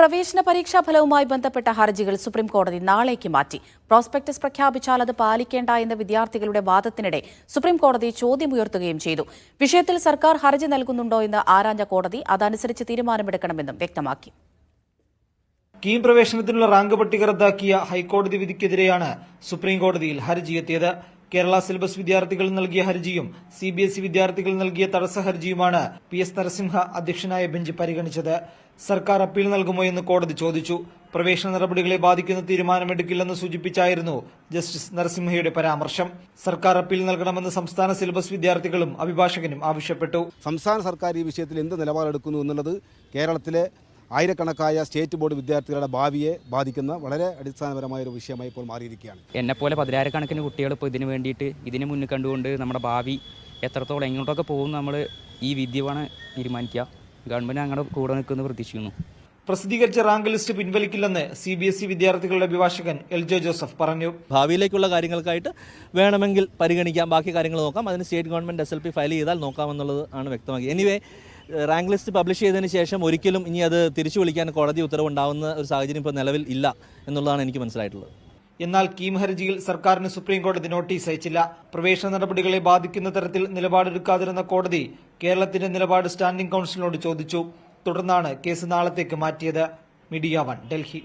പ്രവേശന പരീക്ഷാ ഫലവുമായി ബന്ധപ്പെട്ട ഹർജികൾ സുപ്രീം കോടതി നാളേക്ക് മാറ്റി. പ്രോസ്പെക്ടസ് പ്രഖ്യാപിച്ചാൽ അത് പാലിക്കേണ്ട എന്ന വിദ്യാർത്ഥികളുടെ വാദത്തിനിടെ സുപ്രീം കോടതി ചോദ്യമുയർത്തുകയും ചെയ്തു. വിഷയത്തിൽ സർക്കാർ ഹർജി നൽകുന്നുണ്ടോ എന്ന് ആരാഞ്ഞ കോടതി അതനുസരിച്ച് തീരുമാനമെടുക്കണമെന്നും വ്യക്തമാക്കി. കീം പ്രവേശനത്തിനുള്ള റാങ്ക് പട്ടിക റദ്ദാക്കിയ ഹൈക്കോടതി വിധിക്കെതിരെയാണ് സുപ്രീം കോടതിയിൽ ഹർജി എത്തിയത് കേരള സിലബസ് വിദ്യാർത്ഥികൾ നൽകിയ ഹർജിയും സി ബി എസ് ഇ വിദ്യാർത്ഥികൾ നൽകിയ തടസ്സ ഹർജിയുമാണ് പി എസ് നരസിംഹ അധ്യക്ഷനായ ബെഞ്ച് പരിഗണിച്ചത്. സർക്കാർ അപ്പീൽ നൽകുമോ എന്ന് കോടതി ചോദിച്ചു. പ്രവേശന നടപടികളെ ബാധിക്കുന്ന തീരുമാനമെടുക്കില്ലെന്ന് സൂചിപ്പിച്ചായിരുന്നു ജസ്റ്റിസ് നരസിംഹയുടെ പരാമർശം. സർക്കാർ അപ്പീൽ നൽകണമെന്ന് സംസ്ഥാന സിലബസ് വിദ്യാർത്ഥികളും അഭിഭാഷകനും ആവശ്യപ്പെട്ടു. സംസ്ഥാന സർക്കാർ ഈ വിഷയത്തിൽ എന്ത് നിലപാടെടുക്കുന്നു എന്നുള്ളത് കേരളത്തിലെ ആയിരക്കണക്കായ സ്റ്റേറ്റ് ബോർഡ് വിദ്യാർത്ഥികളുടെ ഭാവിയെ ബാധിക്കുന്ന വളരെ അടിസ്ഥാനപരമായ ഒരു വിഷയമായി ഇപ്പോൾ മാറിയിരിക്കുകയാണ്. എന്നെപ്പോലെ പതിനായിരക്കണക്കിന് കുട്ടികൾ ഇപ്പോൾ ഇതിനു വേണ്ടിയിട്ട് ഇതിന് മുന്നിൽ കണ്ടുകൊണ്ട് നമ്മുടെ ഭാവി എത്രത്തോളം എങ്ങോട്ടൊക്കെ പോകും നമ്മൾ ഈ വിദ്യമാണ് തീരുമാനിക്കുക. ഗവൺമെന്റ് ഞങ്ങളുടെ കൂടെ നിൽക്കുന്നത് പ്രതീക്ഷിക്കുന്നു. പ്രസിദ്ധീകരിച്ച റാങ്ക് ലിസ്റ്റ് പിൻവലിക്കില്ലെന്ന് സി ബി എസ് ഇ വിദ്യാർത്ഥികളുടെ അഭിഭാഷകൻ എൽ ജെ ജോസഫ് പറഞ്ഞു. ഭാവിയിലേക്കുള്ള കാര്യങ്ങൾക്കായിട്ട് വേണമെങ്കിൽ പരിഗണിക്കാം. ബാക്കി കാര്യങ്ങൾ നോക്കാം. അതിന് state government S L P file ചെയ്താൽ നോക്കാമെന്നുള്ളത് ആണ് വ്യക്തമാക്കി എനിവേ റാങ്ക് ലിസ്റ്റ് പബ്ലിഷ് ചെയ്തതിന് ശേഷം ഒരിക്കലും ഇനി അത് തിരിച്ചു വിളിക്കാൻ കോടതി ഉത്തരവുണ്ടാവുന്ന ഒരു സാഹചര്യം ഇപ്പോൾ നിലവിൽ ഇല്ല എന്നുള്ളതാണ് എനിക്ക് മനസ്സിലായിട്ടുള്ളത്. എന്നാൽ കീം ഹർജിയിൽ സർക്കാരിന് സുപ്രീം കോടതി നോട്ടീസ് അയച്ചില്ല. പ്രവേശന നടപടികളെ ബാധിക്കുന്ന തരത്തിൽ നിലപാടെടുക്കാതിരുന്ന കോടതി കേരളത്തിന്റെ നിലപാട് സ്റ്റാൻഡിംഗ് കൌൺസിലിനോട് ചോദിച്ചു. തുടർന്നാണ് കേസ് നാളത്തേക്ക് മാറ്റിയത്. Media one Delhi.